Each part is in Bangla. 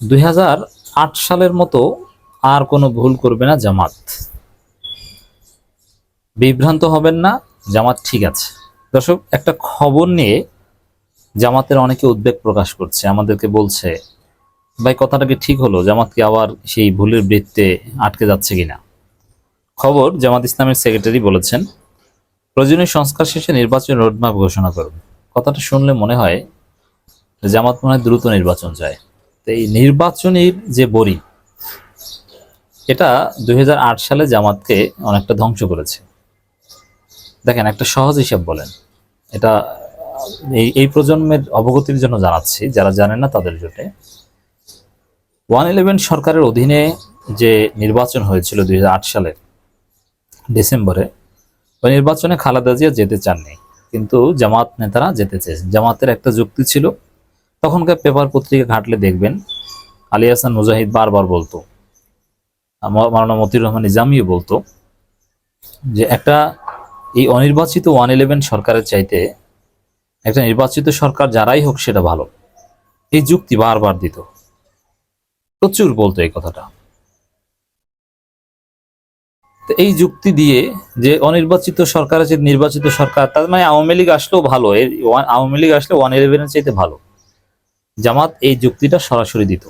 দুই হাজার আট সালের মতো আর কোনো ভুল করবে না জামাত। বিভ্রান্ত হবেন না, জামাত ঠিক আছে। দর্শক, একটা খবর নিয়ে জামাতের অনেকে উদ্বেগ প্রকাশ করছে। আমাদেরকে বলছে, ভাই, কথাটা কি ঠিক হলো? জামাত কি আবার সেই ভুলের বৃত্তে আটকে যাচ্ছে কিনা? খবর জামাত ইসলামের সেক্রেটারি বলেছেন, প্রয়োজনীয় সংস্কার শেষে নির্বাচন রোডম্যাপ ঘোষণা করুন। কথাটা শুনলে মনে হয়, জামাত মনে হয় দ্রুত নির্বাচন তো এই নির্বাচনের যে বড়ি, এটা দুই হাজার আট সালে জামাতকে অনেকটা ধ্বংস করেছে। দেখেন, একটা সহজ হিসাব বলেন। এটা এই এই প্রজন্মের অবগতির জন্য জানাচ্ছি, যারা জানেন না তাদের জন্য ওয়ান ইলেভেন সরকারের অধীনে যে নির্বাচন হয়েছিল দুই হাজার আট সালের ডিসেম্বরে, ওই নির্বাচনে খালেদা জিয়া যেতে চাননি, কিন্তু জামাত নেতারা যেতে চেয়েছেন। জামাতের একটা যুক্তি ছিল তখনকার পেপার পত্রিকা ঘাটলে দেখবেন আলী হাসান মুজাহিদ বারবার বলতো মাওলানা মতিউর রহমান নিজামিও বলতো যে একটা এই অনির্বাচিত ওয়ান ইলেভেন সরকারের চাইতে একটা নির্বাচিত সরকার যারাই হোক সেটা ভালো। এই যুক্তি বারবার দিত। প্রচুর বলতো এই কথাটা। তো এই যুক্তি দিয়ে যে অনির্বাচিত সরকার আছে, নির্বাচিত সরকার, তার মানে আওয়ামী লীগ আসলেও ভালো। এর আওয়ামী লীগ আসলে ওয়ান ইলেভেনের চাইতে ভালো। জামাত এই যুক্তিটা সরাসরি দিত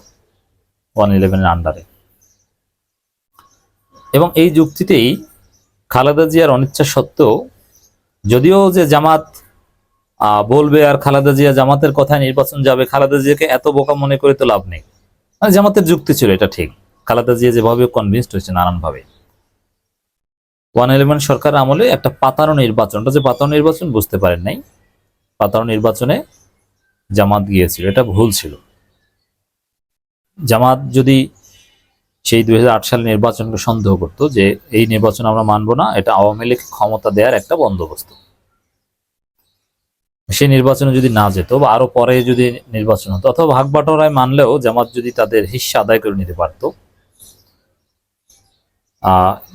ওয়ান ইলেভেনের আন্ডারে। এবং এই যুক্তিতেই খালেদা জিয়ার অনিচ্ছা সত্ত্বেও যদিও যে জামাত বলবে আর খালেদা জিয়া জামাতের কথায় নির্বাচন যাবে, খালেদা জিয়াকে এত বোকা মনে করে তো লাভ নেই। মানে জামাতের যুক্তি ছিল এটা ঠিক। খালেদা জিয়া যেভাবে কনভিন্সড হয়েছে নানানভাবে। ওয়ান ইলেভেন সরকার আমলে একটা পাতানো নির্বাচনটা যে পাতানো নির্বাচন বুঝতে পারেন নাই। পাতানো নির্বাচনে জামাত গিয়েছিল, এটা ভুল ছিল। জামাত যদি সেই দুই হাজার আট সালের নির্বাচনকে সন্দেহ করতো যে এই নির্বাচন আমরা মানব না, এটা আওয়ামী লীগ ক্ষমতা দেওয়ার একটা বন্দোবস্ত। সেই নির্বাচনে যদি না যেত বা আরও পরে যদি নির্বাচন হতো, অথবা ভাগ বাটোয়ারায় মানলেও জামাত যদি তাদের হিস্সা আদায় করে নিতে পারতো।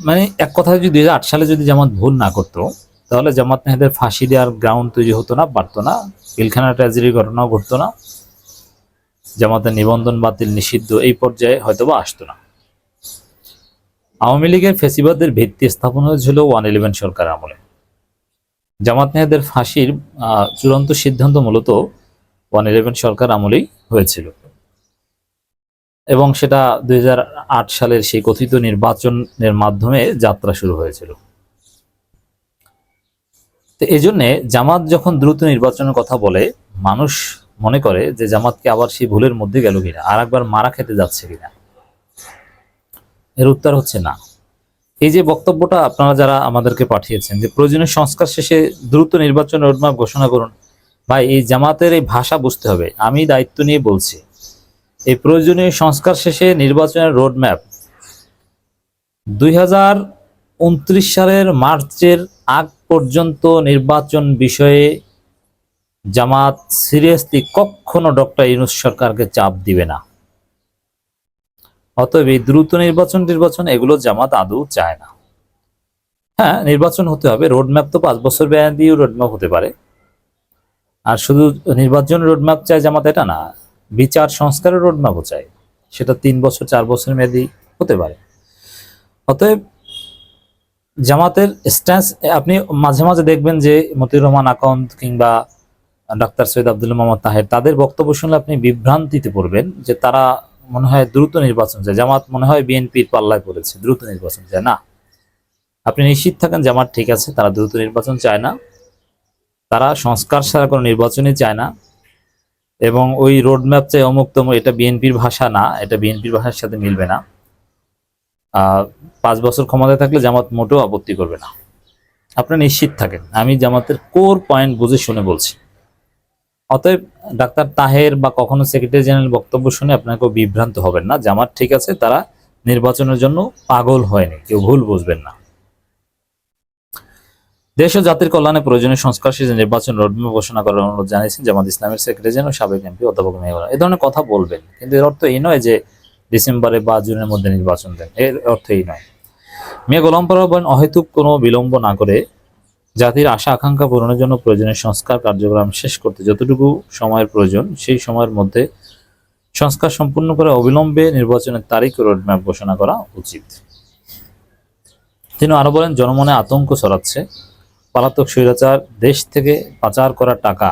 মানে এক কথায় যদি দুই হাজার আট সালে যদি জামাত ভুল না করতো, তাহলে জামাত নেহাদের ফাঁসি দেওয়ার গ্রাউন্ড তৈরি হতো না পারতো না। পিলখানা ট্র্যাজেডির ঘটনাও ঘটতো না। জামাতের নিবন্ধন বাতিল নিষিদ্ধ এই পর্যায়ে হয়তোবা আসতো না। আওয়ামী লীগের ফেসিবাদের ভিত্তি স্থাপন হয়েছিল ওয়ান ইলেভেন সরকার আমলে। জামাত নেহাদের ফাঁসির চূড়ান্ত সিদ্ধান্ত মূলত ওয়ান ইলেভেন সরকার আমলেই হয়েছিল। এবং সেটা দুই হাজার আট সালের সেই কথিত নির্বাচনের মাধ্যমে যাত্রা শুরু হয়েছিল। তো এই জন্যে জামাত যখন দ্রুত নির্বাচনের কথা বলে, মানুষ মনে করে যে জামাতকে আবার সেই ভুলের মধ্যে গেল কিনা, আর একবার মারা খেতে যাচ্ছে কিনা। এর উত্তর হচ্ছে না। এই যে বক্তব্যটা আপনারা যারা আমাদেরকে পাঠিয়েছেন যে প্রয়োজনীয় সংস্কার শেষে দ্রুত নির্বাচন রোডম্যাপ ঘোষণা করুন, ভাই, এই জামাতের এই ভাষা বুঝতে হবে। আমি দায়িত্ব নিয়ে বলছি, এই প্রয়োজনীয় সংস্কার শেষে নির্বাচনের রোডম্যাপ দুই হাজার উনত্রিশ সালের মার্চের আগ পর্যন্ত নির্বাচন বিষয়ে জামাত সিরিয়াসলি কখনো ডক্টর ইউনুস সরকারকে চাপ দিবে না। অতএব এই দ্রুত নির্বাচন নির্বাচন এগুলো জামাত আদৌ চায় না। হ্যাঁ নির্বাচন হতে হবে, রোডম্যাপ তো পাঁচ বছর দিয়েও রোডম্যাপ হতে পারে। আর শুধু নির্বাচন রোডম্যাপ চায় জামাত এটা না, বিচার সংস্কারের রোডম্যাপও চায়। সেটা তিন বছর, চার বছর মেয়াদি হতে পারে। অতএব জামাতের স্ট্যান্স আপনি মাঝে মাঝে দেখবেন যে মতিউর রহমান আকন্দ কিংবা ডাক্তার সৈয়দ আব্দুল মোহাম্মদ তাহের, তাদের বক্তব্য শুনলে আপনি বিভ্রান্তিতে পড়বেন যে তারা মনে হয় দ্রুত নির্বাচন চায়। জামাত মনে হয় বিএনপির পাল্লায় পড়েছে, দ্রুত নির্বাচন চায়। না, আপনি নিশ্চিত থাকেন জামাত ঠিক আছে, তারা দ্রুত নির্বাচন চায় না। তারা সংস্কার ছাড়া কোনো নির্বাচনই চায় না। এবং ওই রোডম্যাপ চাই অমুক তমুক এটা বিএনপির ভাষা না, এটা বিএনপির ভাষার সাথে মিলবে না। পাঁচ বছর ক্ষমতায় থাকলে জামাত মোটেও আপত্তি করবে না। আপনি নিশ্চিত থাকেন। আমি জামাতের কোর পয়েন্ট বুঝে শুনে বলছি। অতএব ডাক্তার তাহের বা কখনো সেক্রেটারি জেনারেল বক্তব্য শুনে আপনাকেও বিভ্রান্ত হবেন না। জামাত ঠিক আছে, তারা নির্বাচনের জন্য পাগল হয়নি। কেউ ভুল বুঝবেন না। দেশ ও জাতির কল্যাণে প্রয়োজনীয় সংস্কার শেষে নির্বাচন রোডম্যাপ ঘোষণা করার অনুরোধ জানিয়েছেন জামাত ইসলামের সেক্রেটারি জেনারেল সাবেক এমপি অধ্যাপক মেহবুব এই ধরনের কথা বলবেন, কিন্তু এর অর্থ এই নয় যে ডিসেম্বরে বা জুনের মধ্যে নির্বাচন দেন। এর অর্থ এই নয় মিয়া গোলাম পরব বলেন অহেতুক কোনো বিলম্ব না করে জাতির আশা, আকাঙ্ক্ষা পূরণের জন্য প্রয়োজনীয় সংস্কার কার্যক্রম শেষ করতে যতটুকু সময়ের প্রয়োজন, সেই সময়ের মধ্যে সংস্কার সম্পূর্ণ করে অবিলম্বে নির্বাচনের তারিখ রোডম্যাপ ঘোষণা করা উচিত। তিনি আরও বলেন, জনমনে আতঙ্ক ছড়াচ্ছে। পলাতক স্বৈরাচার দেশ থেকে পাচার করা টাকা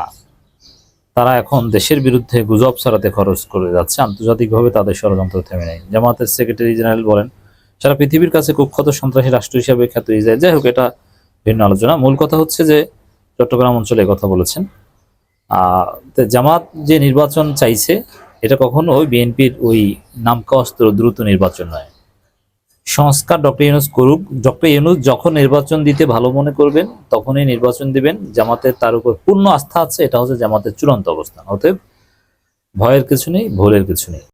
তারা এখন দেশের বিরুদ্ধে গুজব ছড়াতে খরচ করে যাচ্ছে। আন্তর্জাতিকভাবে তাদের ষড়যন্ত্র থেমে নেই। জামাতের সেক্রেটারি জেনারেল বলেন, সারা পৃথিবীর কাছে কুখ্যাত সন্ত্রাসী রাষ্ট্র হিসাবে খ্যাত ইসরায়েল। যাই হোক, এটা ভিন্ন আলোচনা। মূল কথা হচ্ছে যে চট্টগ্রাম অঞ্চলে কথা বলেছেন। জামাত যে নির্বাচন চাইছে, এটা কখনো বিএনপির ওই নামকা অস্ত্র দ্রুত নির্বাচন নয়। সংস্কার ডক্টর ইউনুস করুক, ডক্টর ইউনুস যখন নির্বাচন দিতে ভালো মনে করবেন, তখনই নির্বাচন দিবেন। জামাতের তার উপর পূর্ণ আস্থা আছে, এটা হচ্ছে জামাতের চূড়ান্ত অবস্থান। অতএব ভয়ের কিছু নেই ভুলের কিছু নেই।